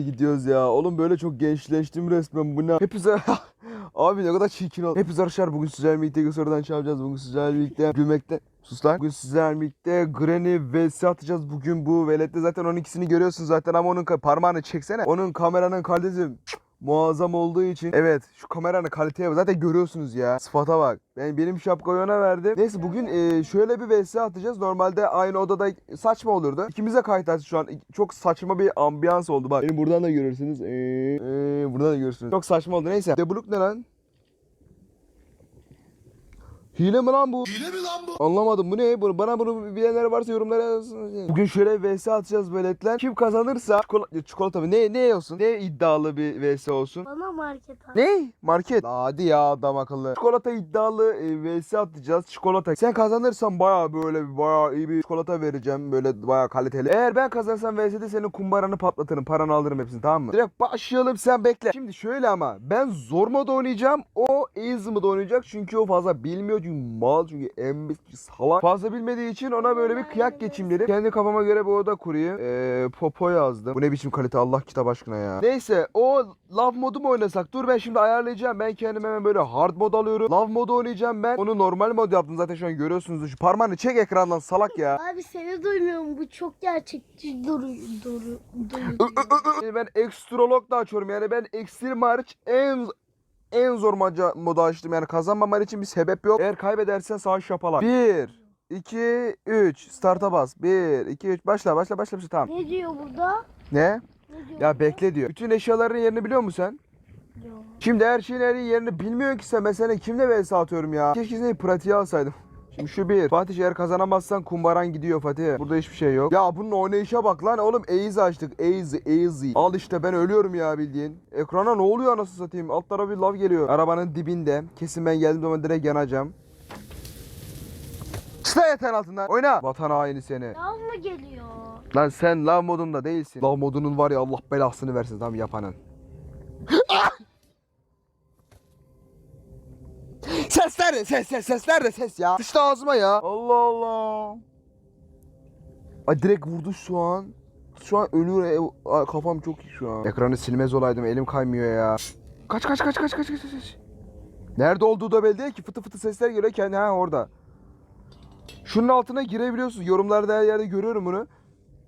gidiyoruz ya. Oğlum böyle çok gençleştim resmen bu ne? Hepinize Abi ne kadar çirkin oldu. Hepinize arkadaşlar bugün sizlerle birlikte sorudan çalacağız. Bugün sizlerle birlikte gülmekte Sus lan. Bugün sizlerle birlikte Granny vs atacağız. Bugün bu velette zaten onun ikisini görüyorsun zaten ama onun parmağını çeksene. Onun kameranın kalitesi muazzam olduğu için. Evet şu kameranın kaliteye bak. Zaten görüyorsunuz ya. Sıfata bak. Ben benim şapkayı ona verdi. Neyse bugün e, şöyle bir vs atacağız. Normalde aynı odada saçma olurdu. İkimize kayıt açtık şu an. Çok saçma bir ambiyans oldu bak. Beni buradan da görürsünüz. Ee, ee, buradan da görürsünüz. Çok saçma oldu. Neyse. Debluk ne lan? Hile mi lan bu? Hile mi lan bu? Anlamadım bu ne? Bu- Bana bunu bilenler varsa yorumlara yazsın. Bugün şöyle vs atacağız veletler. Kim kazanırsa çikolata, çikolata mı? Ne ne olsun? Ne iddialı bir vs olsun? Bana market al. Ne? Market. Hadi ya adam akıllı. Çikolata iddialı e, vs atacağız. Çikolata. Sen kazanırsan baya böyle baya iyi bir çikolata vereceğim. Böyle baya kaliteli. Eğer ben kazansam vs'de senin kumbaranı patlatırım. Paranı alırım hepsini tamam mı? Direkt başlayalım sen bekle. Şimdi şöyle ama ben zor moda oynayacağım. O easy moda oynayacak. Çünkü o fazla bilmiyor. Çünkü mal çünkü embis salak. Fazla bilmediği için ona böyle bir kıyak geçeyim dedim. Kendi kafama göre bir oda kurayım. Ee, popo yazdım. Bu ne biçim kalite Allah kitap aşkına ya. Neyse o love modu mu oynasak? Dur ben şimdi ayarlayacağım. Ben kendime hemen böyle hard mod alıyorum. Love modu oynayacağım ben. Onu normal mod yaptım zaten şu an görüyorsunuz. Şu parmağını çek ekrandan salak ya. Abi seni duymuyorum. Bu çok gerçekçi duruyor. Duruyor. Yani ben ekstrolog da açıyorum. Yani ben ekstrem hariç en en zor maca modu açtım. Yani kazanmaman için bir sebep yok. Eğer kaybedersen sağ şapalak. 1 2 3 starta bas. 1 2 3 başla başla başla başla tamam. Ne diyor burada? Ne? Ne diyor Ya bekle diyor. Bütün eşyaların yerini biliyor musun sen? Yok. Şimdi her şeyin her yerini bilmiyorsun ki sen. Mesela kimle vs atıyorum ya? Keşke seni pratiğe alsaydım. Şimdi şu bir. Fatih eğer kazanamazsan kumbaran gidiyor Fatih. Burada hiçbir şey yok. Ya bunun oynayışa bak lan oğlum. Easy açtık. Easy easy. Al işte ben ölüyorum ya bildiğin. Ekrana ne oluyor anasını satayım. Alt tarafa bir lav geliyor. Arabanın dibinde. Kesin ben geldiğim zaman direkt yanacağım. Çıkla yeter altından. Oyna. Vatan haini seni. Lav mı geliyor? Lan sen lav modunda değilsin. Lav modunun var ya Allah belasını versin tam yapanın. Nerede? Ses ses ses nerede ses ya? Sıçtı ağzıma ya. Allah Allah. Ay direkt vurdu şu an. Şu an ölüyor. e- Ay, kafam çok iyi şu an. Ekranı silmez olaydım. Elim kaymıyor ya. Kaç kaç kaç kaç kaç kaç kaç. Nerede olduğu da belli değil ki. Fıtı fıtı sesler geliyor kendi ha orada. Şunun altına girebiliyorsunuz. Yorumlarda her yerde görüyorum bunu.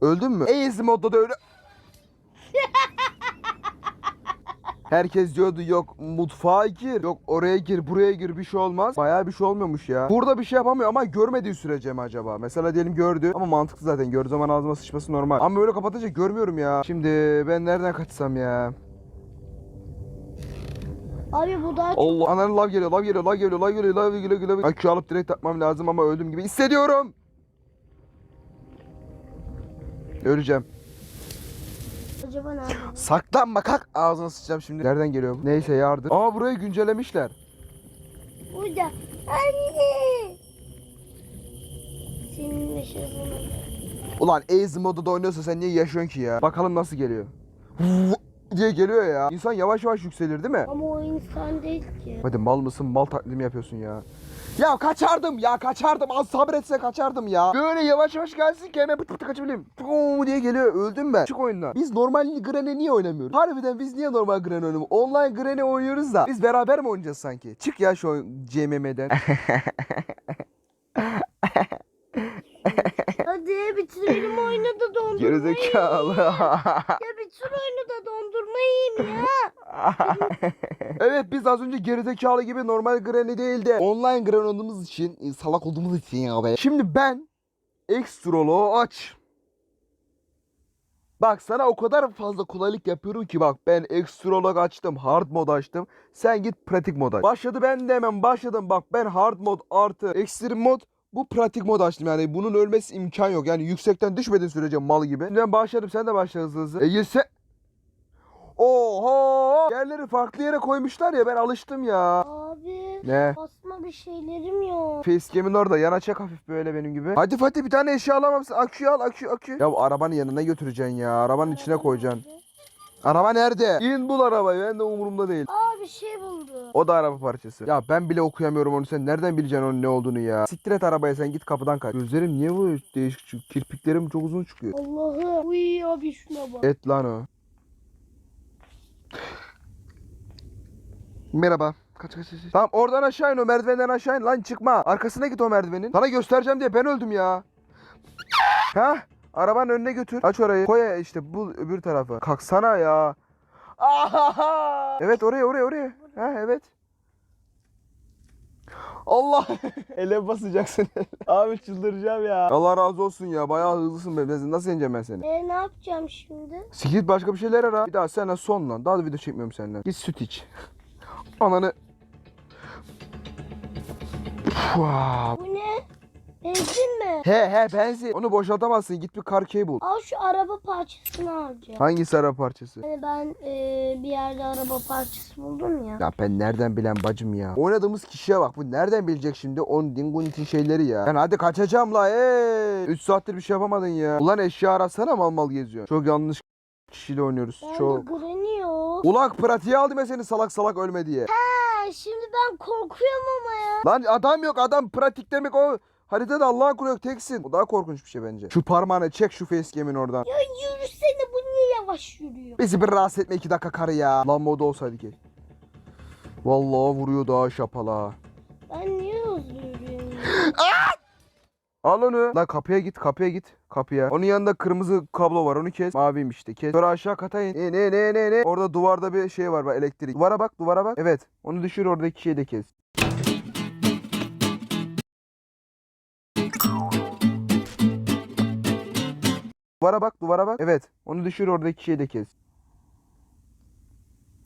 Öldün mü? Easy modda da öyle. Herkes diyordu yok mutfağa gir, yok oraya gir, buraya gir bir şey olmaz. Bayağı bir şey olmuyormuş ya. Burada bir şey yapamıyor ama görmediği sürece mi acaba? Mesela diyelim gördü ama mantıklı zaten. Gördüğü zaman ağzıma sıçması normal. Ama böyle kapatınca görmüyorum ya. Şimdi ben nereden kaçsam ya? Abi bu daha çok Allah ananın lav geliyor, lav geliyor, lav geliyor, lav geliyor, lav geliyor, lav geliyor. Akü alıp direkt takmam lazım ama öldüm gibi hissediyorum. Öleceğim. Acaba nerede? Saklanma kalk ağzına sıçacağım şimdi. Nereden geliyor bu? Neyse yardım. Aa burayı güncellemişler. Burada. Anne. Senin yaşadığın. Ulan Easy modu da oynuyorsa sen niye yaşıyorsun ki ya? Bakalım nasıl geliyor. diye geliyor ya. İnsan yavaş yavaş yükselir değil mi? Ama o insan değil ki. Hadi mal mısın mal taklidi yapıyorsun ya? Ya kaçardım ya kaçardım az sabretse kaçardım ya. Böyle yavaş yavaş gelsin ki hemen pıt pıt kaçabileyim. Pum diye geliyor öldüm ben. Çık oyundan. Biz normal Granny niye oynamıyoruz? Harbiden biz niye normal Granny oynamıyoruz? Online Granny oynuyoruz da biz beraber mi oynayacağız sanki? Çık ya şu oyun- CMM'den. Hadi bitirelim oyunu da dondurmayı. Gerizekalı. Ya bitir oyunu da dondurmayayım ya. evet biz az önce gerizekalı gibi normal Granny değil de online Granny olduğumuz için e, salak olduğumuz için ya. Şimdi ben ekstrolo aç. Bak sana o kadar fazla kolaylık yapıyorum ki bak ben ekstrolog açtım, hard mod açtım. Sen git pratik mod aç. Başladı ben de hemen başladım. Bak ben hard mod artı ekstrem mod bu pratik mod açtım yani bunun ölmesi imkan yok. Yani yüksekten düşmediğin sürece mal gibi. Ben başladım sen de başla hızlı hızlı. E sen... Oho! Yerleri farklı yere koymuşlar ya ben alıştım ya. Abi. Ne? Basma bir şeylerim yok. Facecam'in orada yan açacak hafif böyle benim gibi. Hadi Fatih bir tane eşya alamamışsın. Aküyü al akü akü. Ya arabanın yanına götüreceksin ya. Arabanın içine koyacaksın. Araba nerede? İn bul arabayı ben de umurumda değil. Aa bir şey buldu. O da araba parçası. Ya ben bile okuyamıyorum onu sen nereden bileceksin onun ne olduğunu ya. Siktir et arabaya sen git kapıdan kaç. Gözlerim niye bu değişik çıkıyor? Kirpiklerim çok uzun çıkıyor. Allah'ım. Uy abi şuna bak. Et lan o. Merhaba. Kaç kaç kaç. Tamam oradan aşağı in o merdivenden aşağı in lan çıkma. Arkasına git o merdivenin. Sana göstereceğim diye ben öldüm ya. Ha? Arabanın önüne götür. Aç orayı. Koy işte bu öbür tarafa. Kalksana ya. Evet oraya oraya oraya. Ha evet. Allah. Ele basacaksın. Abi çıldıracağım ya. Allah razı olsun ya. Bayağı hızlısın be. Nasıl yeneceğim ben seni? E ne yapacağım şimdi? Sikit başka bir şeyler ara. Bir daha senden son lan. Daha da video çekmiyorum senden. Git süt iç. Ananı. Wow. Bu ne? Benzin mi? He he benzin. Onu boşaltamazsın. Git bir kar key bul. Al şu araba parçasını alacağım. Hangisi araba parçası? Hani ben e, bir yerde araba parçası buldum ya. Ya ben nereden bilen bacım ya. Oynadığımız kişiye bak. Bu nereden bilecek şimdi? On dingun için şeyleri ya. Ben hadi kaçacağım la. Hey. 3 saattir bir şey yapamadın ya. Ulan eşya arasana mal mal geziyor. Çok yanlış kişiyle oynuyoruz. Ben Çok. de Granny Ulan pratiğe aldım ben seni salak salak ölme diye. Ha, şimdi ben korkuyorum ama ya. Lan adam yok adam pratik demek o. Haritada Allah'ın kulu yok teksin. O daha korkunç bir şey bence. Şu parmağını çek şu facecam'in oradan. Ya yürüsene bu niye yavaş yürüyor? Bizi bir rahatsız etme iki dakika karı ya. Lan moda olsaydı ki. Vallahi vuruyor daha şapala. Ben niye hızlı yürüyorum? Al onu. Lan kapıya git kapıya git. Kapıya. Onun yanında kırmızı kablo var onu kes. Maviymiş işte kes. Sonra aşağı kata in. E, ne ne ne ne. Orada duvarda bir şey var bak elektrik. Duvara bak duvara bak. Evet. Onu düşür oradaki şeyi de kes. Duvara bak duvara bak. Evet. Onu düşür oradaki şeyi de kes.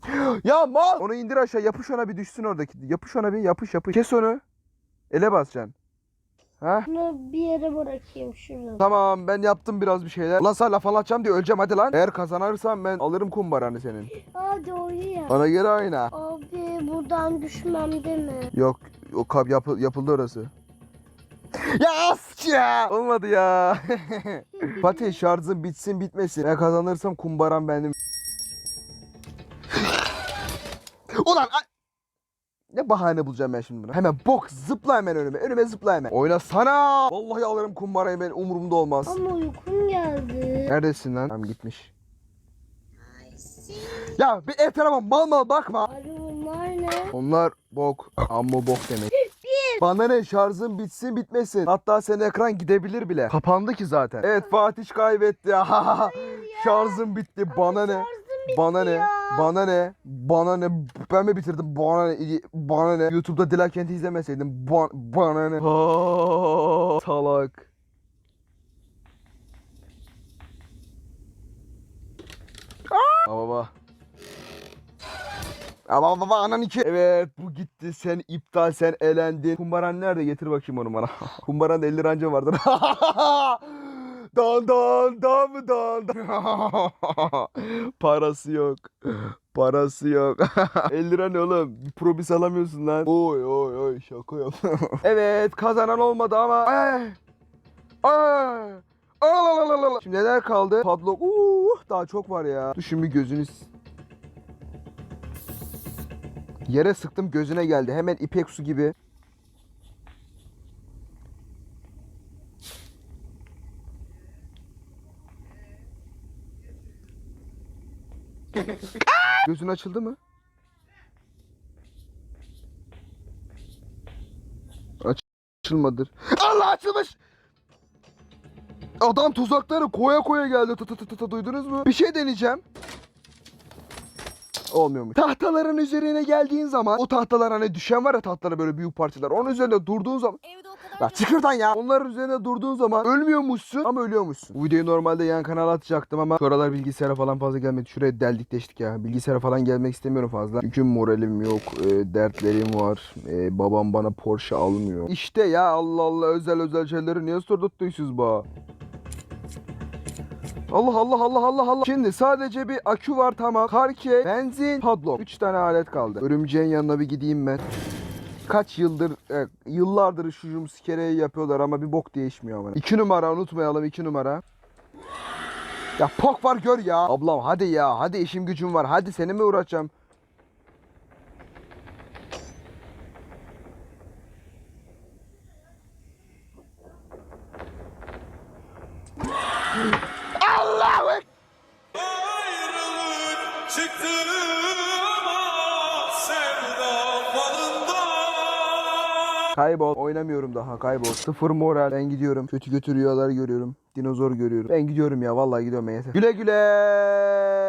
ya mal. Onu indir aşağı yapış ona bir düşsün oradaki. Yapış ona bir yapış yapış. Kes onu. Ele basacaksın. Ha? Bunu bir yere bırakayım şurada. Tamam ben yaptım biraz bir şeyler. Ulan sana laf anlatacağım diye öleceğim hadi lan. Eğer kazanırsam ben alırım kumbaranı senin. Hadi oraya. Bana göre oyna. Abi buradan düşmem değil mi? Yok o kap yapı- yapıldı orası. Ya as ya. Olmadı ya. Fatih şarjın bitsin bitmesin. Ben kazanırsam kumbaram benim. Ulan ne bahane bulacağım ben şimdi buna? Hemen bok zıpla hemen önüme. Önüme zıpla hemen. Oynasana. Vallahi alırım kumbarayı ben umurumda olmaz. Ama uykum geldi. Neredesin lan? Tamam gitmiş. Ya bir etrafa mal mal bakma. Abi bunlar ne? Onlar bok. Amma bok demek. Bana ne şarjın bitsin bitmesin. Hatta senin ekran gidebilir bile. Kapandı ki zaten. Evet Fatih kaybetti. Şarjım bitti. Bana ne? Bana ne? Bana ne? Bana ne? Ben mi bitirdim? Bana ne? Bana ne? YouTube'da Dilakent'i izlemeseydim. Ba- bana ne? Ha, salak. Aa, baba. Ama baba anan iki. Evet bu gitti sen iptal sen elendin. Kumbaran nerede getir bakayım onu bana. Kumbaran 50 ranca vardır. dan dan dan mı dan? Parası yok. Parası yok. 50 lira ne oğlum? Bir probis alamıyorsun lan. Oy oy oy şaka yap. evet kazanan olmadı ama. Ay. Ay. Ay. Şimdi neler kaldı? Padlock. Uh, daha çok var ya. Dur şimdi bir gözünü s- Yere sıktım gözüne geldi. Hemen ipek su gibi. Gözün açıldı mı? Aç açılmadır. Allah açılmış. Adam tuzakları koya koya geldi. Tı tı tı tı tı, duydunuz mu? Bir şey deneyeceğim. Olmuyormuş. Tahtaların üzerine geldiğin zaman o tahtalar hani düşen var ya tahtalara böyle büyük parçalar. Onun üzerinde durduğun zaman Evde ya çıkırdan ya. Onların üzerine durduğun zaman ölmüyormuşsun ama ölüyormuşsun. Bu videoyu normalde yan kanala atacaktım ama şu aralar bilgisayara falan fazla gelmedi. Şuraya deldik deştik ya. Bilgisayara falan gelmek istemiyorum fazla. Çünkü moralim yok. e, dertlerim var. e, babam bana Porsche almıyor. İşte ya Allah Allah özel özel şeyleri niye sordurttuysuz ba? Allah Allah Allah Allah Allah. Şimdi sadece bir akü var tamam. Karke, benzin, padlock. 3 tane alet kaldı. Örümceğin yanına bir gideyim ben. Kaç yıldır, e, yıllardır şu jumscare'yi yapıyorlar ama bir bok değişmiyor ama. 2 numara unutmayalım 2 numara. Ya pok var gör ya. Ablam hadi ya hadi işim gücüm var. Hadi seni mi uğraşacağım? Kaybol. Oynamıyorum daha. Kaybol. Sıfır moral. Ben gidiyorum. Kötü kötü rüyalar görüyorum. Dinozor görüyorum. Ben gidiyorum ya. Vallahi gidiyorum yeter. Güle güle.